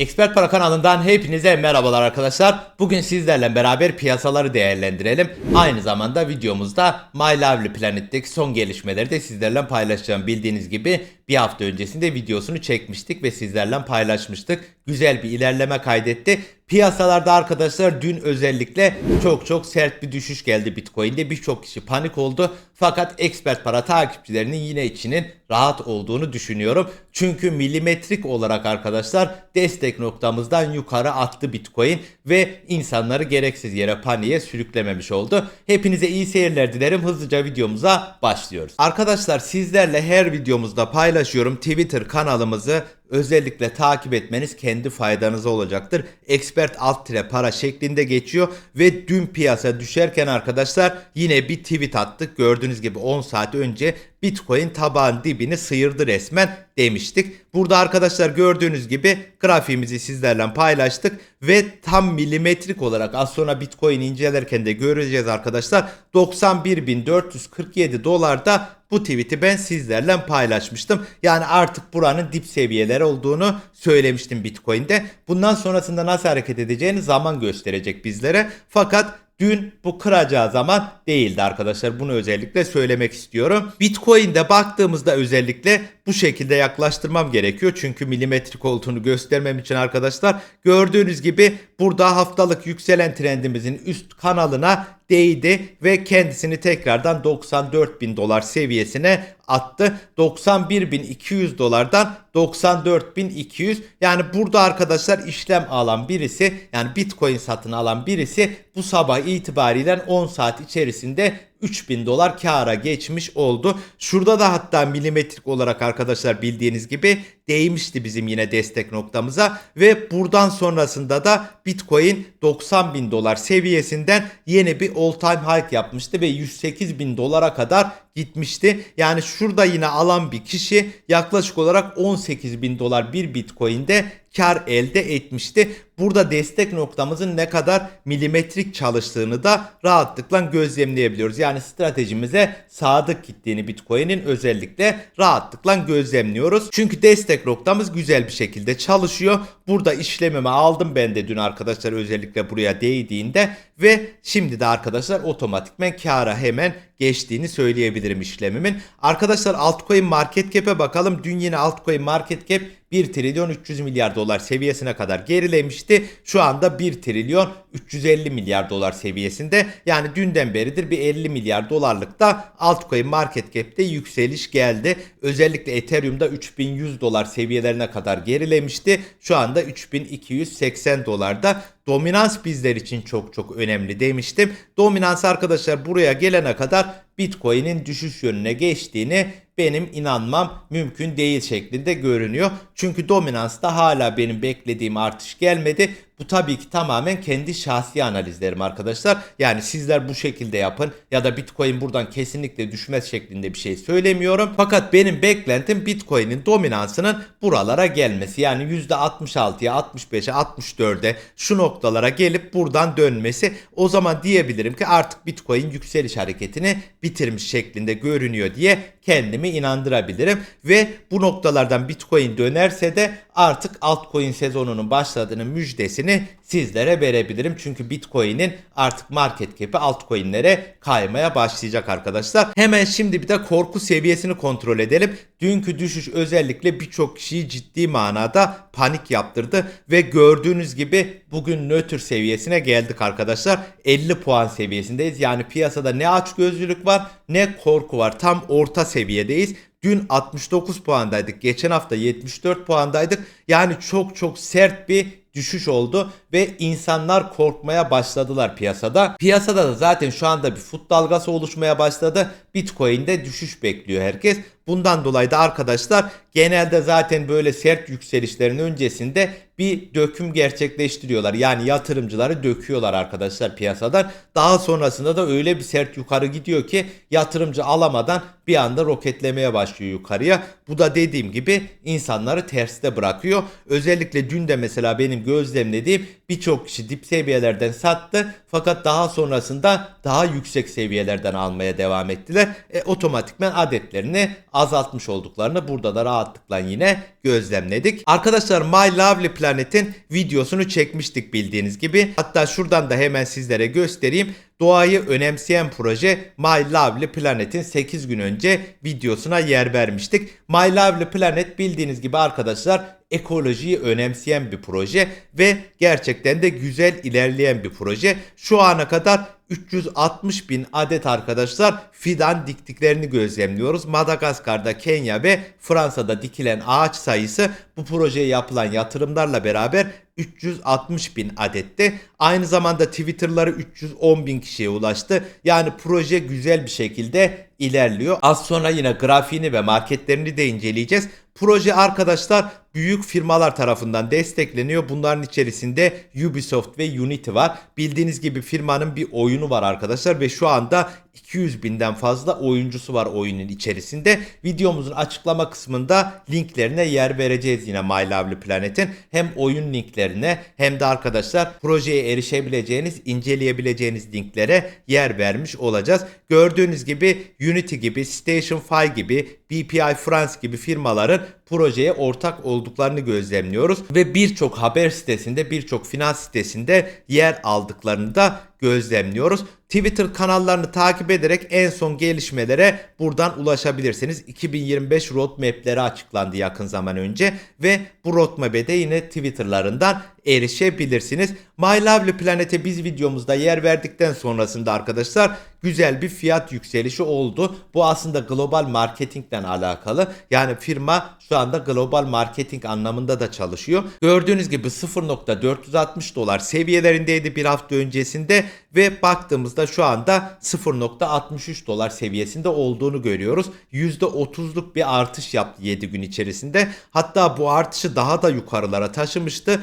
Expert Para kanalından hepinize merhabalar arkadaşlar. Bugün sizlerle beraber piyasaları değerlendirelim. Aynı zamanda videomuzda My Lovely Planet'teki son gelişmeleri de sizlerle paylaşacağım. Bildiğiniz gibi bir hafta öncesinde videosunu çekmiştik ve sizlerle paylaşmıştık. Güzel bir ilerleme kaydetti. Piyasalarda arkadaşlar dün özellikle çok çok sert bir düşüş geldi Bitcoin'de. Birçok kişi panik oldu. Fakat expert para takipçilerinin yine içinin rahat olduğunu düşünüyorum. Çünkü milimetrik olarak arkadaşlar destek noktamızdan yukarı attı Bitcoin ve insanları gereksiz yere paniğe sürüklememiş oldu. Hepinize iyi seyirler dilerim. Hızlıca videomuza başlıyoruz. Arkadaşlar sizlerle her videomuzda paylaşıyorum Twitter kanalımızı özellikle takip etmeniz kendi faydanıza olacaktır. Expert alt tire para şeklinde geçiyor ve dün piyasa düşerken arkadaşlar yine bir tweet attık. Gördüğünüz gibi 10 saat önce Bitcoin tabağın dibini sıyırdı resmen demiştik. Burada arkadaşlar gördüğünüz gibi grafiğimizi sizlerle paylaştık ve tam milimetrik olarak az sonra Bitcoin incelerken de göreceğiz arkadaşlar. 91.447 dolarda bu tweet'i ben sizlerle paylaşmıştım. Yani artık buranın dip seviyeleri olduğunu söylemiştim Bitcoin'de. Bundan sonrasında nasıl hareket edeceğini zaman gösterecek bizlere. Fakat Dün bu kıracağı zaman değildi arkadaşlar. Bunu özellikle söylemek istiyorum. Bitcoin'de baktığımızda özellikle bu şekilde yaklaştırmam gerekiyor. Çünkü milimetrik olduğunu göstermem için arkadaşlar. Gördüğünüz gibi burada haftalık yükselen trendimizin üst kanalına değdi ve kendisini tekrardan 94 bin dolar seviyesine attı. 91.200 dolardan 94.200 yani burada arkadaşlar işlem alan birisi yani bitcoin satın alan birisi bu sabah itibariyle 10 saat içerisinde 3000 dolar kâra geçmiş oldu. Şurada da hatta milimetrik olarak arkadaşlar bildiğiniz gibi değmişti bizim yine destek noktamıza ve buradan sonrasında da Bitcoin 90 bin dolar seviyesinden yeni bir all time high yapmıştı ve 108 bin dolara kadar gitmişti. Yani şurada yine alan bir kişi yaklaşık olarak 18 bin dolar bir Bitcoin'de kar elde etmişti. Burada destek noktamızın ne kadar milimetrik çalıştığını da rahatlıkla gözlemleyebiliyoruz. Yani stratejimize sadık gittiğini Bitcoin'in özellikle rahatlıkla gözlemliyoruz. Çünkü destek noktamız güzel bir şekilde çalışıyor. Burada işlemimi aldım ben de dün arkadaşlar özellikle buraya değdiğinde ve şimdi de arkadaşlar otomatikmen kara hemen geçtiğini söyleyebilirim işlemimin. Arkadaşlar altcoin market cap'e bakalım. Dün yine altcoin market cap 1 trilyon 300 milyar dolar seviyesine kadar gerilemişti. Şu anda 1 trilyon 350 milyar dolar seviyesinde. Yani dünden beridir bir 50 milyar dolarlık da altcoin market cap'te yükseliş geldi. Özellikle Ethereum'da 3100 dolar seviyelerine kadar gerilemişti. Şu anda 3280 dolarda. Dominans bizler için çok çok önemli demiştim. Dominans arkadaşlar buraya gelene kadar Bitcoin'in düşüş yönüne geçtiğini benim inanmam mümkün değil şeklinde görünüyor. Çünkü dominansta hala benim beklediğim artış gelmedi. Bu tabii ki tamamen kendi şahsi analizlerim arkadaşlar. Yani sizler bu şekilde yapın ya da Bitcoin buradan kesinlikle düşmez şeklinde bir şey söylemiyorum. Fakat benim beklentim Bitcoin'in dominansının buralara gelmesi. Yani %66'ya, 65'e, 64'e şu noktalara gelip buradan dönmesi. O zaman diyebilirim ki artık Bitcoin yükseliş hareketini bitirmiş şeklinde görünüyor diye kendimi inandırabilirim. Ve bu noktalardan Bitcoin dönerse de artık altcoin sezonunun başladığını müjdesini sizlere verebilirim. Çünkü Bitcoin'in artık market cap'i altcoin'lere kaymaya başlayacak arkadaşlar. Hemen şimdi bir de korku seviyesini kontrol edelim. Dünkü düşüş özellikle birçok kişiyi ciddi manada panik yaptırdı ve gördüğünüz gibi bugün nötr seviyesine geldik arkadaşlar. 50 puan seviyesindeyiz. Yani piyasada ne açgözlülük var ne korku var. Tam orta seviyedeyiz. Dün 69 puandaydık. Geçen hafta 74 puandaydık. Yani çok çok sert bir düşüş oldu ve insanlar korkmaya başladılar piyasada. Piyasada da zaten şu anda bir fut dalgası oluşmaya başladı. Bitcoin'de düşüş bekliyor herkes. Bundan dolayı da arkadaşlar genelde zaten böyle sert yükselişlerin öncesinde bir döküm gerçekleştiriyorlar. Yani yatırımcıları döküyorlar arkadaşlar piyasadan. Daha sonrasında da öyle bir sert yukarı gidiyor ki yatırımcı alamadan bir anda roketlemeye başlıyor yukarıya. Bu da dediğim gibi insanları terste bırakıyor. Oluyor. Özellikle dün de mesela benim gözlemlediğim birçok kişi dip seviyelerden sattı fakat daha sonrasında daha yüksek seviyelerden almaya devam ettiler. E, otomatikman adetlerini azaltmış olduklarını burada da rahatlıkla yine gözlemledik. Arkadaşlar My Lovely Planet'in videosunu çekmiştik bildiğiniz gibi. Hatta şuradan da hemen sizlere göstereyim. Doğayı önemseyen proje My Lovely Planet'in 8 gün önce videosuna yer vermiştik. My Lovely Planet bildiğiniz gibi arkadaşlar ekolojiyi önemseyen bir proje ve gerçekten de güzel ilerleyen bir proje. Şu ana kadar 360 bin adet arkadaşlar fidan diktiklerini gözlemliyoruz. Madagaskar'da, Kenya ve Fransa'da dikilen ağaç sayısı bu projeye yapılan yatırımlarla beraber 360 bin adette. Aynı zamanda Twitter'ları 310 bin kişiye ulaştı. Yani proje güzel bir şekilde ilerliyor. Az sonra yine grafiğini ve marketlerini de inceleyeceğiz. Proje arkadaşlar büyük firmalar tarafından destekleniyor. Bunların içerisinde Ubisoft ve Unity var. Bildiğiniz gibi firmanın bir oyunu var arkadaşlar ve şu anda 200 binden fazla oyuncusu var oyunun içerisinde. Videomuzun açıklama kısmında linklerine yer vereceğiz yine My Lovely Planet'in. Hem oyun linklerine hem de arkadaşlar projeye erişebileceğiniz, inceleyebileceğiniz linklere yer vermiş olacağız. Gördüğünüz gibi Unity gibi, Station 5 gibi, BPI France gibi firmaların projeye ortak olduklarını gözlemliyoruz ve birçok haber sitesinde, birçok finans sitesinde yer aldıklarını da gözlemliyoruz. Twitter kanallarını takip ederek en son gelişmelere buradan ulaşabilirsiniz. 2025 roadmap'leri açıklandı yakın zaman önce ve bu roadmap'e de yine Twitter'larından erişebilirsiniz. My Lovely Planet'e biz videomuzda yer verdikten sonrasında arkadaşlar güzel bir fiyat yükselişi oldu. Bu aslında global marketingle alakalı. Yani firma şu anda global marketing anlamında da çalışıyor. Gördüğünüz gibi 0.460 dolar seviyelerindeydi bir hafta öncesinde ve baktığımızda şu anda 0.63 dolar seviyesinde olduğunu görüyoruz. %30'luk bir artış yaptı 7 gün içerisinde. Hatta bu artışı daha da yukarılara taşımıştı.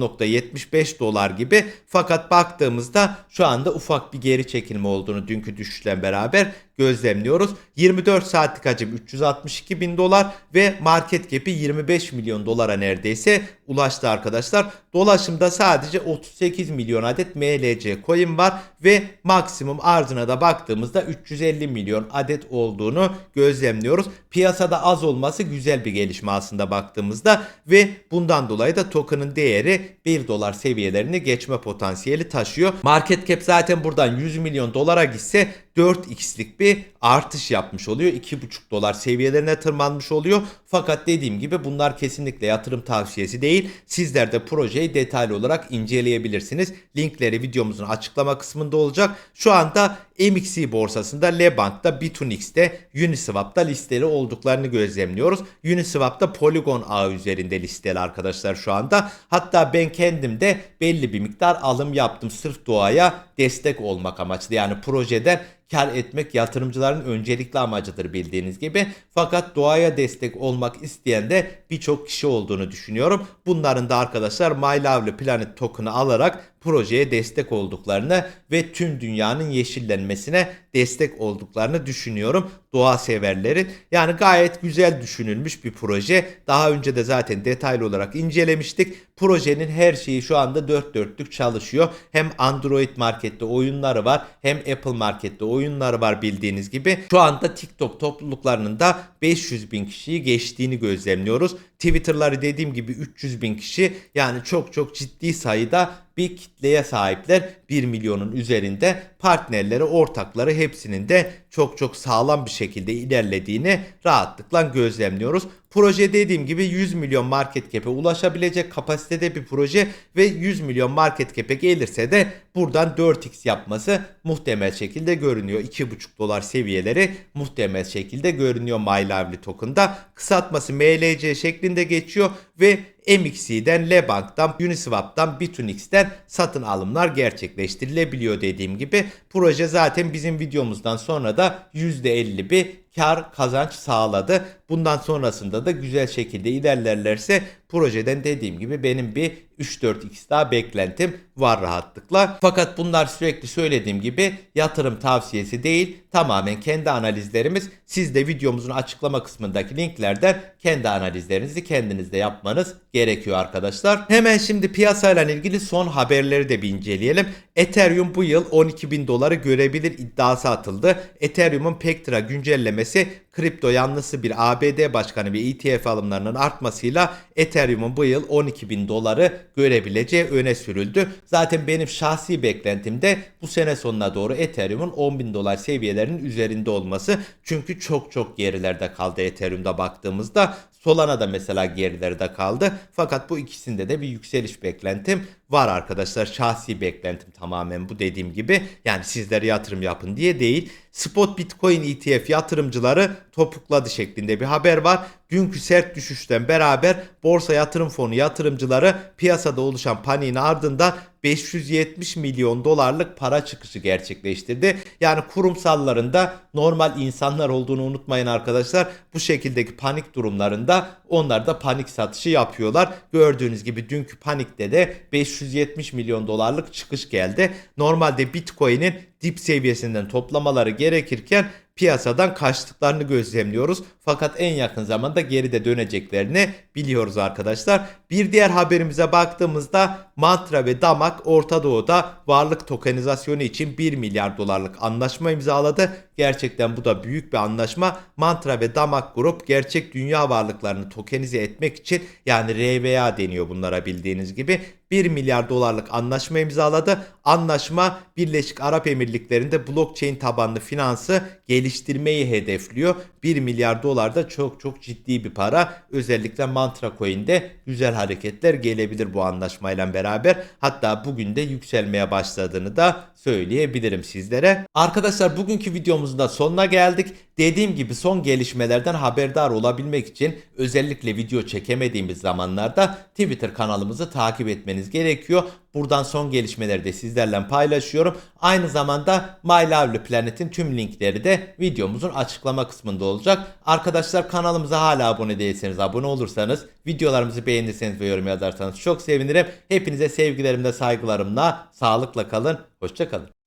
0.75 dolar gibi. Fakat baktığımızda şu anda ufak bir geri çekilme olduğunu dünkü düşüşle beraber gözlemliyoruz. 24 saatlik hacim 362 bin dolar ve market cap'i 25 milyon dolara neredeyse ulaştı arkadaşlar. Dolaşımda sadece 38 milyon adet MLC coin var ve maksimum arzına da baktığımızda 350 milyon adet olduğunu gözlemliyoruz. Piyasada az olması güzel bir gelişme aslında baktığımızda ve bundan dolayı da token'ın değeri 1 dolar seviyelerini geçme potansiyeli taşıyor. Market cap zaten buradan 100 milyon dolara gitse 4x'lik bir artış yapmış oluyor. 2,5 dolar seviyelerine tırmanmış oluyor. Fakat dediğim gibi bunlar kesinlikle yatırım tavsiyesi değil. Sizler de projeyi detaylı olarak inceleyebilirsiniz. Linkleri videomuzun açıklama kısmında olacak. Şu anda MXC borsasında, Lebank'ta, Bitunix'te, Uniswap'ta listeli olduklarını gözlemliyoruz. Uniswap'ta Polygon ağı üzerinde listeli arkadaşlar şu anda. Hatta ben kendim de belli bir miktar alım yaptım sırf doğaya destek olmak amaçlı. Yani projeden kar etmek yatırımcıların öncelikli amacıdır bildiğiniz gibi. Fakat doğaya destek olmak isteyen de birçok kişi olduğunu düşünüyorum. Bunların da arkadaşlar My Lovely Planet token'ı alarak projeye destek olduklarını ve tüm dünyanın yeşillenmesine destek olduklarını düşünüyorum. Doğa severlerin. Yani gayet güzel düşünülmüş bir proje. Daha önce de zaten detaylı olarak incelemiştik. Projenin her şeyi şu anda dört dörtlük çalışıyor. Hem Android markette oyunları var hem Apple markette oyunları var bildiğiniz gibi. Şu anda TikTok topluluklarının da 500 bin kişiyi geçtiğini gözlemliyoruz. Twitter'ları dediğim gibi 300 bin kişi yani çok çok ciddi sayıda bir kitleye sahipler. 1 milyonun üzerinde partnerleri, ortakları hepsinin de çok çok sağlam bir şekilde ilerlediğini rahatlıkla gözlemliyoruz. Proje dediğim gibi 100 milyon market cap'e ulaşabilecek kapasitede bir proje ve 100 milyon market cap'e gelirse de buradan 4x yapması muhtemel şekilde görünüyor. 2,5 dolar seviyeleri muhtemel şekilde görünüyor My Lively token'da. Kısaltması MLC şeklinde geçiyor ve MXC'den, Lebank'tan, Uniswap'tan, Bitunix'ten satın alımlar gerçekleştirilebiliyor dediğim gibi. Proje zaten bizim videomuzdan sonra da %50 bir kar kazanç sağladı. Bundan sonrasında da güzel şekilde ilerlerlerse projeden dediğim gibi benim bir 3-4x daha beklentim var rahatlıkla. Fakat bunlar sürekli söylediğim gibi yatırım tavsiyesi değil. Tamamen kendi analizlerimiz. Siz de videomuzun açıklama kısmındaki linklerden kendi analizlerinizi kendiniz de yapmanız gerekiyor arkadaşlar. Hemen şimdi piyasayla ilgili son haberleri de bir inceleyelim. Ethereum bu yıl 12 bin doları görebilir iddiası atıldı. Ethereum'un Pectra güncellemesi kripto yanlısı bir ABD başkanı ve ETF alımlarının artmasıyla Ethereum'un bu yıl 12 bin doları görebileceği öne sürüldü. Zaten benim şahsi beklentim de bu sene sonuna doğru Ethereum'un 10 bin dolar seviyelerinin üzerinde olması. Çünkü çok çok gerilerde kaldı Ethereum'da baktığımızda. Solana da mesela gerilerde kaldı. Fakat bu ikisinde de bir yükseliş beklentim var arkadaşlar. Şahsi beklentim tamamen bu dediğim gibi. Yani sizlere yatırım yapın diye değil. Spot Bitcoin ETF yatırımcıları topukladı şeklinde bir haber var. Dünkü sert düşüşten beraber borsa yatırım fonu yatırımcıları piyasada oluşan paniğin ardından 570 milyon dolarlık para çıkışı gerçekleştirdi. Yani kurumsallarında normal insanlar olduğunu unutmayın arkadaşlar. Bu şekildeki panik durumlarında onlar da panik satışı yapıyorlar. Gördüğünüz gibi dünkü panikte de 570 milyon dolarlık çıkış geldi. Normalde Bitcoin'in dip seviyesinden toplamaları gerekirken piyasadan kaçtıklarını gözlemliyoruz. Fakat en yakın zamanda geride döneceklerini biliyoruz arkadaşlar. Bir diğer haberimize baktığımızda Mantra ve Damak Orta Doğu'da varlık tokenizasyonu için 1 milyar dolarlık anlaşma imzaladı. Gerçekten bu da büyük bir anlaşma. Mantra ve Damak Grup gerçek dünya varlıklarını tokenize etmek için yani RVA deniyor bunlara bildiğiniz gibi 1 milyar dolarlık anlaşma imzaladı. Anlaşma Birleşik Arap Emirlikleri'nde blockchain tabanlı finansı geliştirmeyi hedefliyor. 1 milyar dolar da çok çok ciddi bir para. Özellikle Mantra Coin'de güzel hareketler gelebilir bu anlaşmayla beraber. Hatta bugün de yükselmeye başladığını da söyleyebilirim sizlere. Arkadaşlar bugünkü videomuzun da sonuna geldik. Dediğim gibi son gelişmelerden haberdar olabilmek için özellikle video çekemediğimiz zamanlarda Twitter kanalımızı takip etmeniz gerekiyor. Buradan son gelişmeleri de sizlerle paylaşıyorum. Aynı zamanda My Lovely Planet'in tüm linkleri de videomuzun açıklama kısmında olacak. Arkadaşlar kanalımıza hala abone değilseniz abone olursanız, videolarımızı beğenirseniz ve yorum yazarsanız çok sevinirim. Hepinize sevgilerimle saygılarımla sağlıkla kalın. Hoşçakalın.